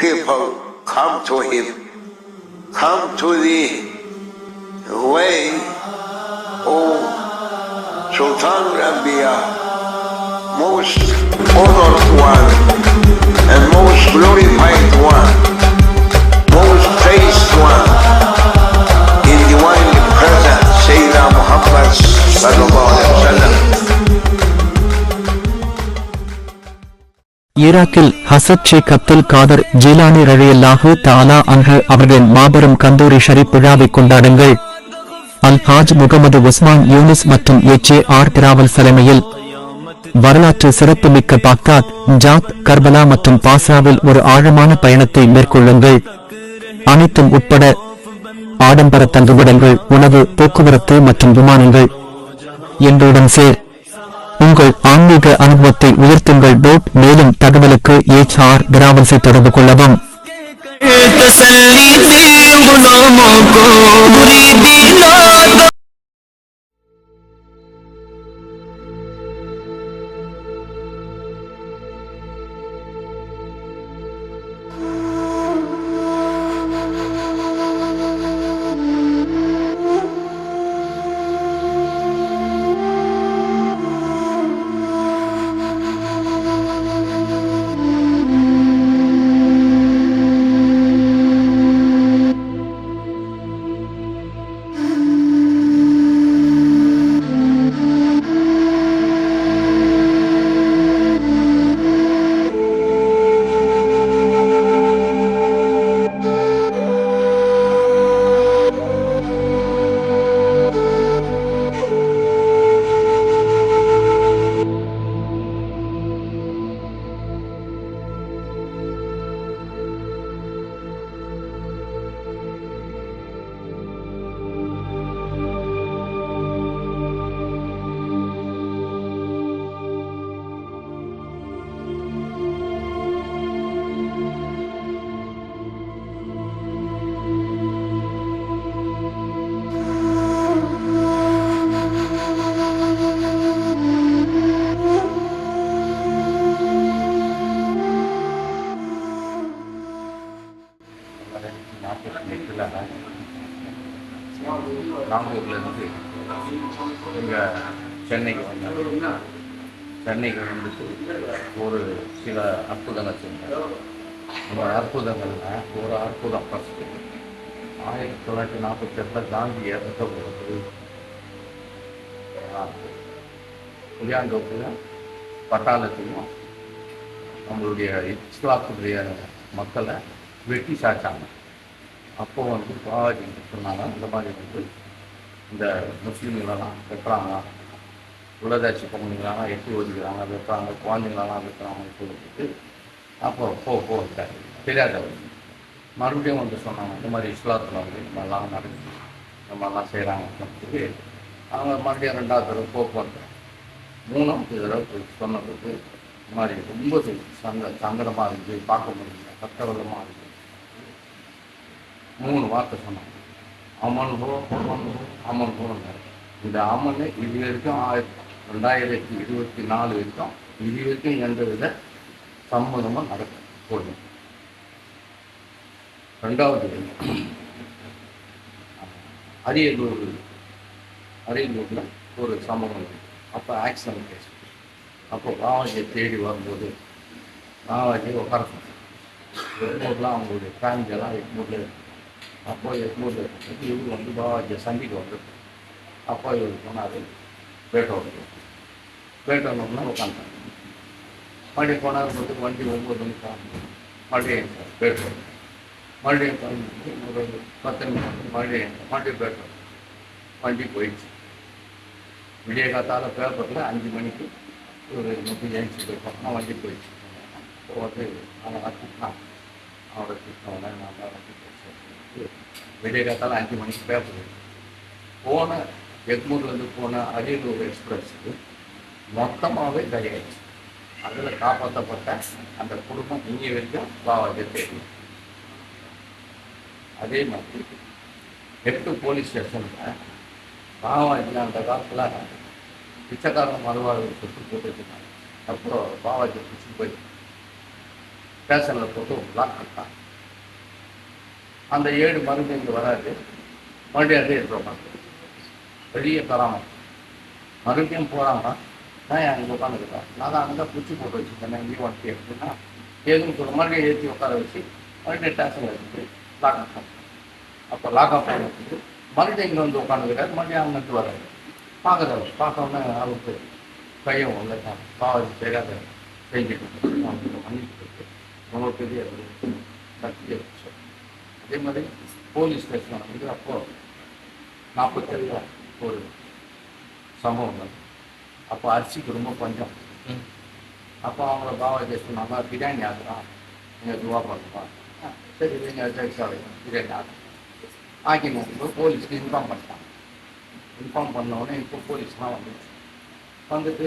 people come to him, come to the way of Sultan Rabia, most honored one and most glorified one, most praised one ஈராக்கில் ஹசத் ஷேக் அப்துல் காதர் ஜீலானி ரலியல்லாஹு தாலா அன்ஹு அவர்களின் மாபெரும் கந்தூரி ஷரீப் விழாவை கொண்டாடுங்கள். அல் ஹாஜ் முகமது உஸ்மான் யூனிஸ் மற்றும் எச் ஏ ஆர் திராவல் தலைமையில் வரலாற்று சிறப்புமிக்க பாக்தாத் ஜாத் கர்பலா மற்றும் பாஸ்ராவில் ஒரு ஆழமான பயணத்தை மேற்கொள்ளுங்கள். அனைத்தும் உட்பட ஆடம்பர தங்குமிடங்கள் உணவு போக்குவரத்து மற்றும் விமானங்கள். எங்களுடன் சேர். உங்கள் ஆன்மீக அனுபவத்தை உயர்த்துங்கள் டோட் மேலும் தகவலுக்கு எச் ஆர் கிராவல்ஸை தொடர்பு கொள்ளவும். சென்னைக்கு வந்துட்டு ஒரு சில அற்புதங்கள் செஞ்சாங்க அந்த அற்புதங்களில் ஒரு அற்புதம் ஃபஸ்ட்டு ஆயிரத்தி தொள்ளாயிரத்தி நாற்பத்தி எட்டில் காந்தி இறந்த பொழுது புளியாந்தோப்பில் பட்டாளத்தையும் நம்மளுடைய இஸ்லாத்துடைய மக்களை வெட்டி சாச்சாங்க. அப்போ வந்து பாவாஜி சொன்னாங்க இந்த மாதிரி வந்து இந்த முஸ்லீம்களெல்லாம் வெட்டுறாங்க. உள்ளதாட்சி பொங்கலாம் எட்டி ஒதுக்கிறாங்க வைப்பாங்க குழந்தைங்களெல்லாம் வைக்கிறாங்க சொல்லிட்டு அப்போ போ போட்டார் தெரியாதவர் மறுபடியும் வந்து சொன்னாங்க இந்த மாதிரி இஸ்லாத்தில் வந்து இந்த மாதிரிலாம் நடக்குது இந்த மாதிரிலாம் செய்கிறாங்க சொல்லிட்டு அவங்க மறுபடியும் ரெண்டாவது தடவை போ போட்டேன் மூணாவது தடவை சொன்னதுக்கு இந்த மாதிரி ரொம்ப சங்க சங்கடமாக இருந்துச்சு பார்க்க முடியல கஷ்டவரமாக இருந்து. மூணு வார்த்தை சொன்னாங்க. அமன் போ அமன் போ அமன் போனார் இந்த அமன் இது வரைக்கும் ஆயிரத்தி ரெண்டாயிரத்தி இருபத்தி நாலு வரைக்கும் இது வரைக்கும் எந்த வித சம்மதமாக நடக்க போடணும் ரெண்டாவது அரியலூர் அரியலூரில் ஒரு சம்பவம் அப்போ ஆக்சிடென்ட் கேஸ் அப்போ பாவாஜியை தேடி வரும்போது பாவாஜி உட்கார எட்மூர்லாம் அவங்களுடைய ஃபேமிலி எல்லாம் எட்மூரில் அப்போ எட்மூரில் இருக்கு. இவர் வந்து பாவாஜியை சந்திக்க வந்து அப்போ இவர் போனார். பேட்டோடு வந்தோம்னா உட்காந்துட்டாங்க மறுபடியும் போனால் வந்து வண்டி ஒம்பது மணிக்கு ஆகும் மறுபடியும் பேட்டோடு மறுபடியும் பதினஞ்சு ஒரு பத்து நிமிஷம் மறுபடியும் மறுபடியும் பேட்டோடு வண்டி போயிடுச்சு. விடிய காத்தால் பேப்பரில் அஞ்சு மணிக்கு ஒரு முப்பது ஏஞ்சி போயிருக்கோம் வண்டி போயிடுச்சு. இப்போ வந்து அவன் திட்டினான் அவரை திட்டினவன நான் வச்சு விடிய காத்தால் அஞ்சு மணிக்கு பேப்பர் போன எக்மூர்லேருந்து போன அரியலூர் எக்ஸ்பிரஸ்க்கு மொத்தமாகவே தயாரிச்சு அதில் காப்பாற்றப்பட்ட அந்த குடும்பம் இங்கே வரைக்கும் பாவாஜி தெரியும் அதே மாதிரி எட்டு போலீஸ் ஸ்டேஷனில் பாவாஜி அந்த காலத்தில் பிச்சைக்காரன் மறுவாழ்வு சுற்று போட்டுருக்காங்க அப்புறம் பாவாஜி பிடிச்சி போய் ஸ்டேஷனில் போட்டு லாக் பண்ணிட்டாங்க அந்த ஏழு மருந்து இங்கே வராது. மறுபடியும் அதே எடுத்துருவாங்க பெரிய தராமல் மறுபடியும் போகிறாங்கன்னா நான் அங்கே உட்காந்துருக்கேன் நான் தான் அங்கே பிடிச்சி போட்டு வச்சுருக்கேன். இங்கே வந்துட்டு அப்படின்னா ஏதுன்னு சொல்ல மறுபடியும் ஏற்றி உட்கார வச்சு மறுபடியும் ஸ்டேஷனில் எடுத்து லாக் அப் அப்போ லாக் அப் பண்ணிட்டு மறுபடியும் இங்கே வந்து உட்காந்துருக்காரு மறுபடியும் அங்கிட்டு வர்றாரு. பார்க்குறாரு பார்த்தோன்னே அவருக்கு கையும் வந்துட்டான் பாவம் தெரியாத செஞ்சுட்டு அவங்களுக்கு மன்னிப்பு ரொம்ப பெரிய ஒரு அதே மாதிரி போலீஸ் ஸ்டேஷன் வந்து அப்போ நாற்பத்தேழு ஒரு சம்பவம் வந்து அப்போ அரிசிக்கு ரொம்ப பஞ்சம் அப்போ அவங்கள பாவாஜி சொன்னாங்க பிரியாணி ஆகுறான் நீங்கள் ரூபா பண்ணுறான் சரி நீங்கள் பிரியாணி ஆகும் ஆக்கினோம் போலீஸ்க்கு இன்ஃபார்ம் பண்ணிட்டாங்க. இன்ஃபார்ம் பண்ண உடனே இப்போ போலீஸ்லாம் வந்துச்சு வந்துட்டு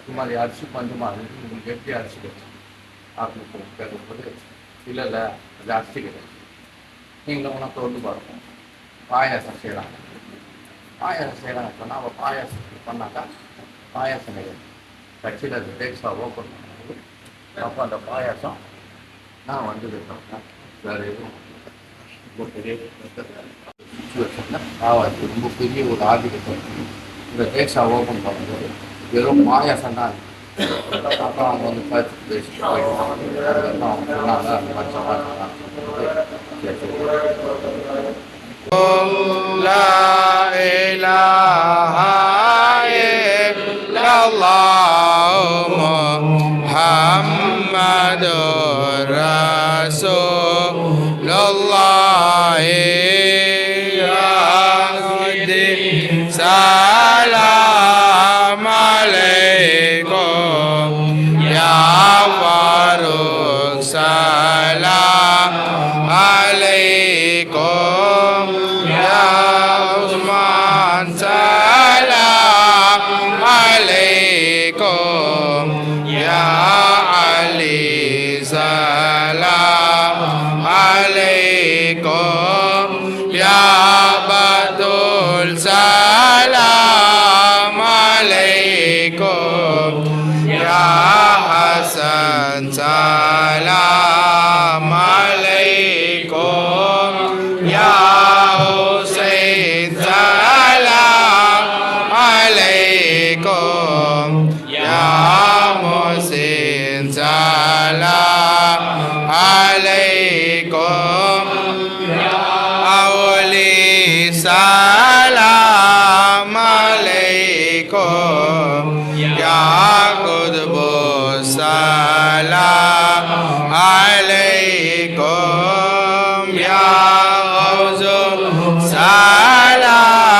இது மாதிரி அரிசி பஞ்சமாக இருக்குது உங்களுக்கு எப்படி அரிசி கிடைச்சு அப்படின்னு கேட்கும்போது இல்லை இல்லை அது அரிசி கிடையாது. நீங்களும் உனக்கு வந்து பாருங்க பாயாசம் செய்கிறாங்க பாயாசம் செய்கிறாங்க சொன்னால் அவள் பாயாசம் பண்ணாக்கா பாயாசம் கிடையாது. கட்சியில் அது டேக்ஸாக ஓப்பன் பண்ணும்போது அப்போ அந்த பாயாசம் நான் வந்து வேறு எதுவும் ரொம்ப பெரிய ஆவாது ரொம்ப பெரிய ஒரு ஆதிக்கத்தை இந்த டேக்ஸா ஓப்பன் பண்ணும்போது வெறும் பாயாசம் தான். இருக்கு. அப்புறம் அவங்க வந்து பார்த்து பேசிட்டு போயிட்டாங்க. அதுக்கப்புறம் அவங்க சொன்னாங்க அந்த رسول الله يا سيدي سلام عليكم يا قطب سلام عليكم يا غوث سلام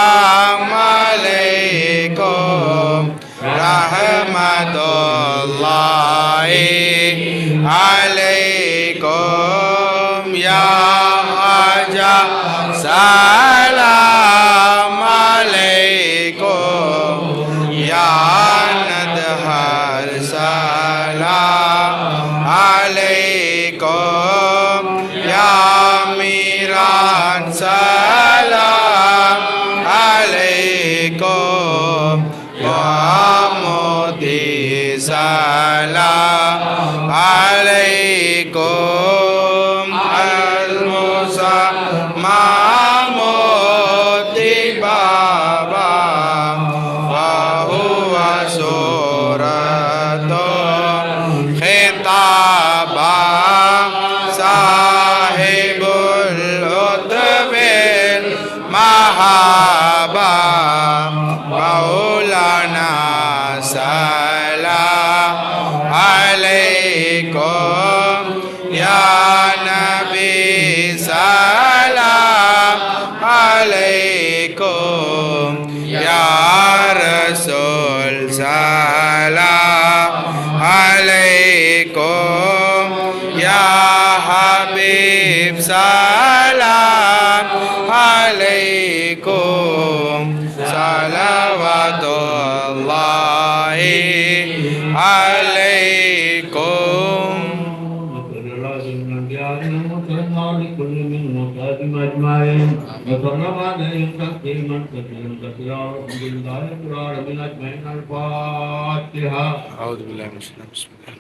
عليكم رحمة الله عليكم يا حاجة سلام সালাম আলাইকুম ওয়া সালাম আলাইকুম। Ya Nabi Salam Alaikum Ya Rasul Salam Alaikum Ya Habib Salam Alaikum Salawatullahi Alaikum أعوذ بالله من الشيطان بسم الله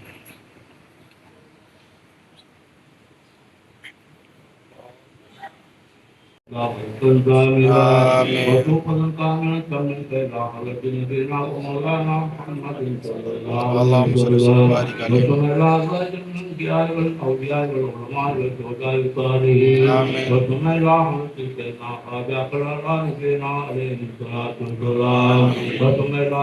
اللهم صل وسلم وبارك عليه ഔദ്യാലുകൾ ഔദ്യാലുകൾ ഉടമാലുകൾ ചോദായിപ്പാറേ തുമ്മലാഹത്തിൽ ചെന്ന ആജാക്കളാ നിലനാ അലേ നിസ്വലാത്തുള്ള തുമ്മലാ